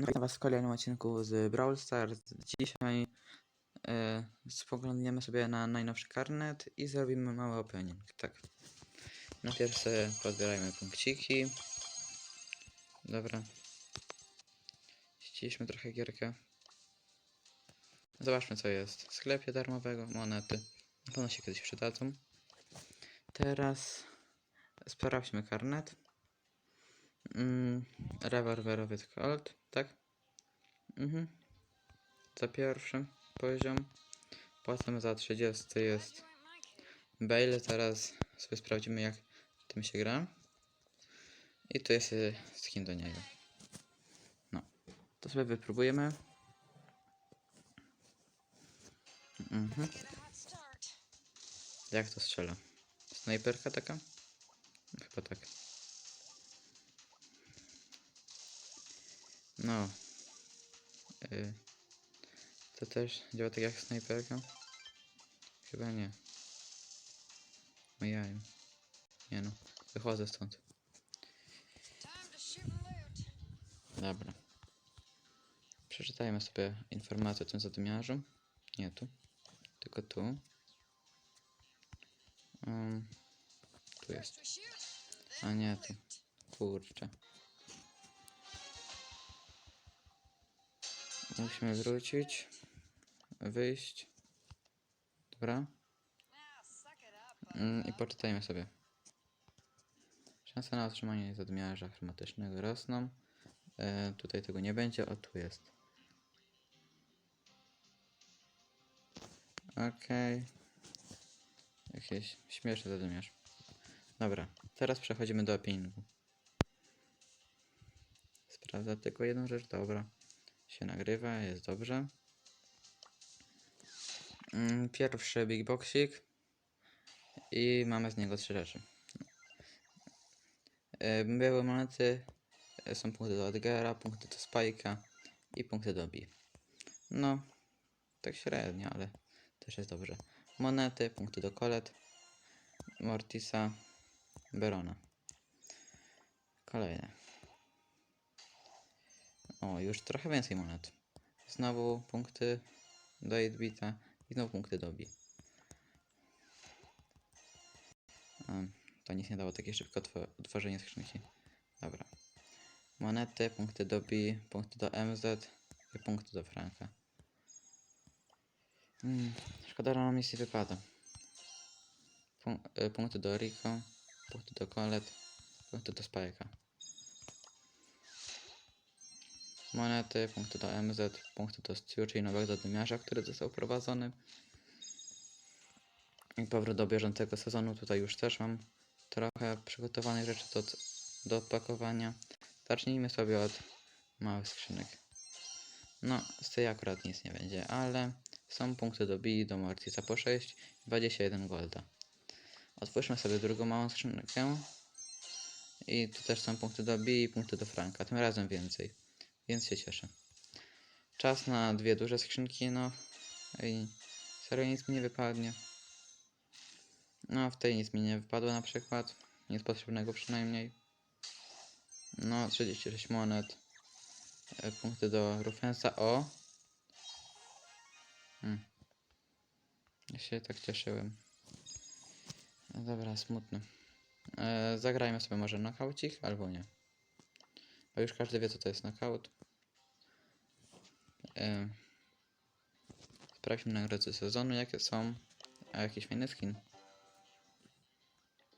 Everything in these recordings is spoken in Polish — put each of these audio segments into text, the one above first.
No witam was w kolejnym odcinku z Brawl Stars. Dzisiaj e, spoglądniemy sobie na najnowszy karnet i zrobimy mały opening. Tak. Najpierw sobie podbierajmy punkciki. Dobra. Ściliśmy trochę gierkę. Zobaczmy co jest. W sklepie darmowego, monety. Na się kiedyś przydadzą. Teraz sprawdźmy karnet. Mm, rewolwerowy Colt, tak? Mhm. Za pierwszy poziom. Potem za 30 jest Bale. Teraz sobie sprawdzimy jak tym się gra. I tu jest y, skin do niego. No. To sobie wypróbujemy. Mhm. Jak to strzela? Snajperka taka? Chyba tak. No. Y, to też działa tak jak snajperka? Chyba nie. No jaju. Nie no. Wychodzę stąd. Dobra. Przeczytajmy sobie informację o tym zadymiarzu. Nie tu. Tylko tu. Um, tu jest. A nie tu. Kurczę. Musimy wrócić. Wyjść. Dobra. Mm, I poczytajmy sobie. Szanse na otrzymanie zadmiarza chromatycznego rosną. E, tutaj tego nie będzie. O, tu jest. Okej. Jakieś śmieszne zadmiarz. Dobra. Teraz przechodzimy do openingu. Sprawdzę tylko jedną rzecz. Dobra się nagrywa, jest dobrze. Mm, Pierwszy big boxik i mamy z niego trzy rzeczy. E, Były monety, e, są punkty do Edgara, punkty do Spike'a i punkty do B. No, tak średnio, ale też jest dobrze. Monety, punkty do Colette, Mortisa, Berona. Kolejne. O, już trochę więcej monet. Znowu punkty do 8-bita i znowu punkty do B. To nic nie dało takie szybko otworzenie skrzynki. Dobra. Monety, punkty do B, punkty do MZ i punkty do Franka. Hmm, szkoda, że nam nic nie wypada. Pun y, punkty do Rico, punkty do Colette, punkty do Spike'a. Monety, punkty do MZ, punkty do Stew, czyli nowego zadymiarza, który został prowadzony. I powrót do bieżącego sezonu. Tutaj już też mam trochę przygotowanych rzeczy do, do odpakowania. Zacznijmy sobie od małych skrzynek. No, z tej akurat nic nie będzie, ale są punkty do B, do Mortisa po 6, 21 golda. Otwórzmy sobie drugą małą skrzynkę. I tu też są punkty do B i punkty do Franka, tym razem więcej więc się cieszę. Czas na dwie duże skrzynki, no i serio nic mi nie wypadnie. No, w tej nic mi nie wypadło na przykład, nic potrzebnego przynajmniej. No, 36 monet, e, punkty do Rufensa, o! Hmm. Ja się tak cieszyłem. No dobra, smutny. E, zagrajmy sobie może na kaucik, albo nie. Już każdy wie co to jest knockout. Yy. Sprawdźmy nagrody sezonu, jakie są. A jakiś fajny skin.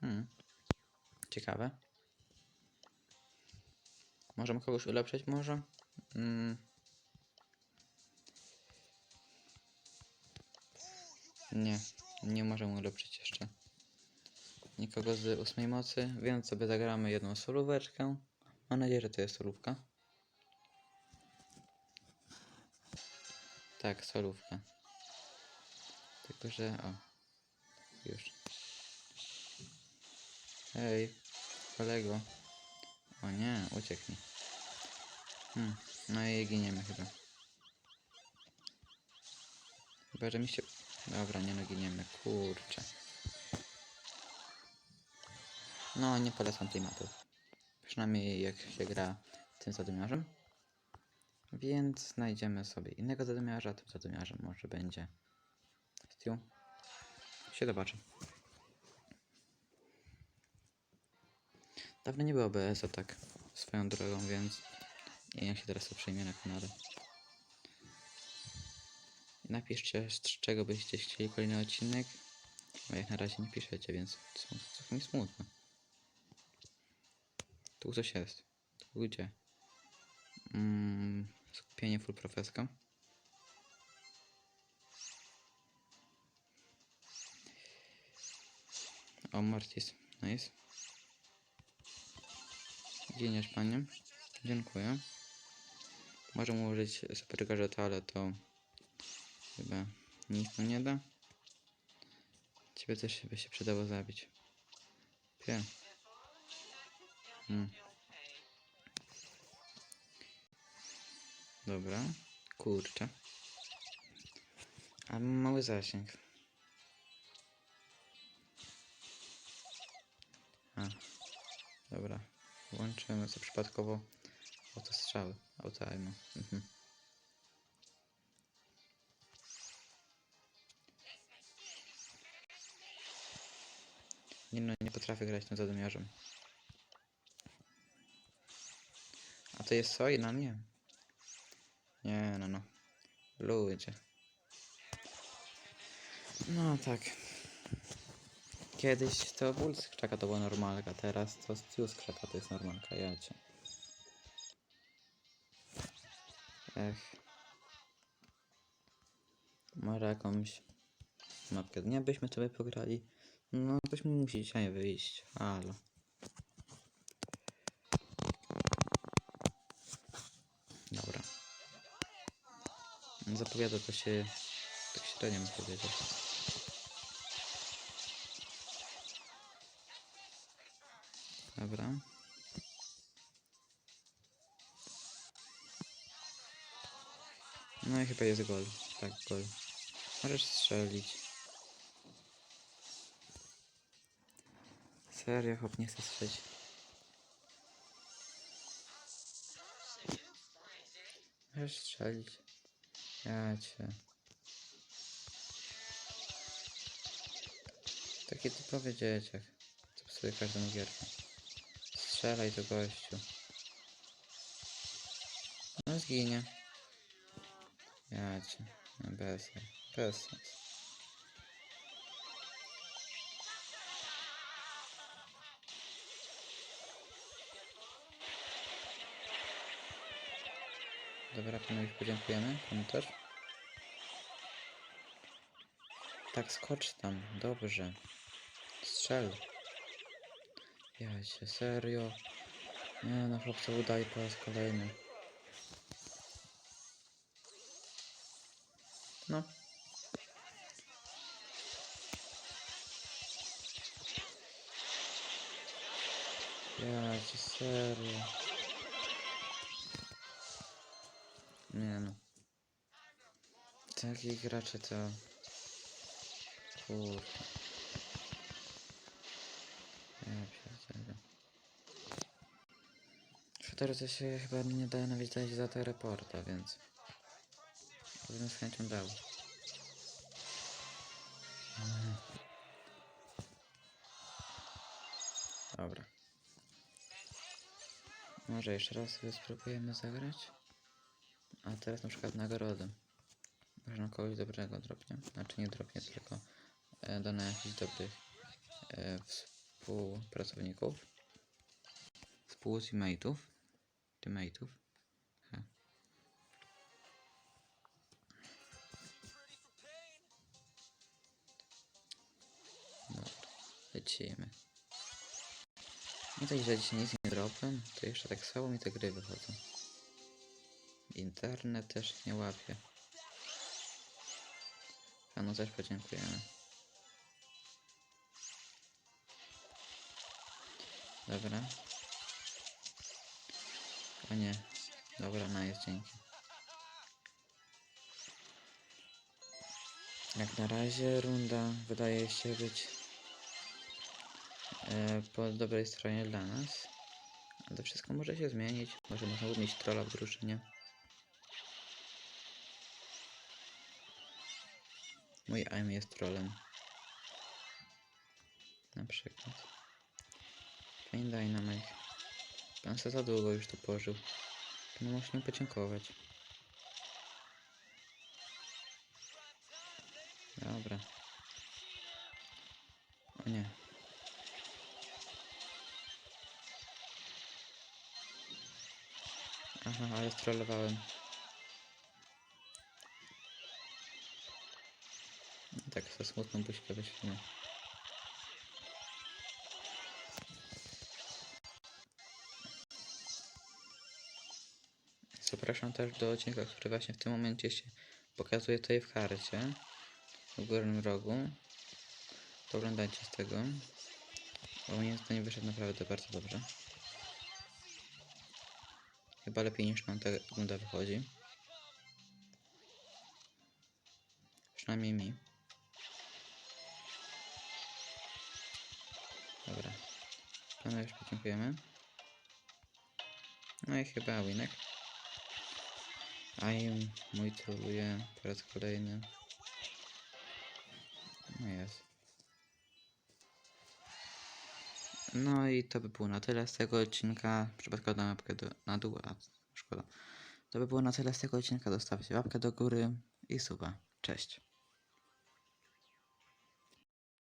Hmm. Ciekawe. Możemy kogoś ulepszyć może? Hmm. Nie, nie możemy ulepszyć jeszcze nikogo z ósmej mocy, więc sobie zagramy jedną solóweczkę. Mam nadzieję, że to jest solówka. Tak, solówka. Tylko, że... O. Już. Hej, kolego. O nie, uciekł. Hmm, no i giniemy chyba. Chyba, że mi się... Dobra, nie no, giniemy. Kurczę. No, nie polecam tej mapy. Przynajmniej jak się gra tym zadymiarzem. Więc znajdziemy sobie innego zadymiarza. Tym zadymiarzem może będzie Stu. Się zobaczy. Dawno nie było BS-a tak swoją drogą, więc nie wiem jak się teraz to przejmie na kanale. Napiszcie, z czego byście chcieli kolejny odcinek. Bo jak na razie nie piszecie, więc trochę mi smutno. Tu coś jest. Tu gdzie? Mm, skupienie full profeska. O, Martis. Nice. Dzieniasz panie. Dziękuję. Możemy użyć super gadżeta, ale to chyba nic nam nie da. Ciebie też by się przydało zabić. Pie. Hmm. Dobra. Kurczę. A mały zasięg. A. Dobra. Włączymy sobie przypadkowo autostrzały. Autoajmy. Mhm. Nie no, nie potrafię grać tym zadumiarzem. To jest soi na mnie? Nie, no no. Ludzie. No tak. Kiedyś to ból z to była normalka, teraz to z krzaka to jest normalka, jacie. Ech. Może jakąś mapkę dnia byśmy sobie pograli. No, ktoś mi musi dzisiaj wyjść. Halo. Dobra. Zapowiada to się tak średnio bym powiedział. Dobra. No i chyba jest gol. Tak, gol. Możesz strzelić. Serio, chłop nie chce strzelić. Możesz strzelić. Ja cię. Taki typowy dzieciak. Co psuje każdą gierkę. Strzelaj to gościu. No zginie. Ja cię. No bez, bez sens. Dobra, panowie podziękujemy. Panu też. Tak, skocz tam. Dobrze. Strzel. Ja cię, serio. Nie no, chłopca udaje po raz kolejny. No. Ja cię, serio. Nie no. Takich graczy to... Kurde. Ja pierdolę. Że to się chyba nie da nawet dać za te reporta, więc... Bym z chęcią dał. Dobra. Może jeszcze raz sobie spróbujemy zagrać? A teraz na przykład nagrody. Może na kogoś dobrego dropnie. Znaczy nie dropnie, tylko e, na jakichś dobrych e, współpracowników. Współteammateów. Teammateów. Dobra, lecimy. Nie tak, że dzisiaj nic nie dropłem, to jeszcze tak słabo mi te gry wychodzą. Internet też nie łapie. Panu też podziękujemy. Dobra. O nie. Dobra, no jest dzięki. Jak na razie runda wydaje się być e, po dobrej stronie dla nas. Ale wszystko może się zmienić. Może można mieć trolla w drużynie. Mój aim jest trolem. Na przykład. Panie Dynamite. Pan se za długo już tu pożył. Pan musi mu podziękować. Dobra. O nie. Aha, ale strollowałem. Tak, za smutną buźkę wyślimy. Zapraszam też do odcinka, który właśnie w tym momencie się pokazuje tutaj w karcie. W górnym rogu. Poglądajcie z tego. Bo mnie to nie wyszedł naprawdę bardzo dobrze. Chyba lepiej niż nam ta runda wychodzi. Przynajmniej mi. Panu już podziękujemy. No i chyba winek. A im mój troluje po raz kolejny. No jest. No i to by było na tyle z tego odcinka. Przypadkowo dam łapkę do, na dół, a szkoda. To by było na tyle z tego odcinka. Zostawcie łapkę do góry i suba. Cześć.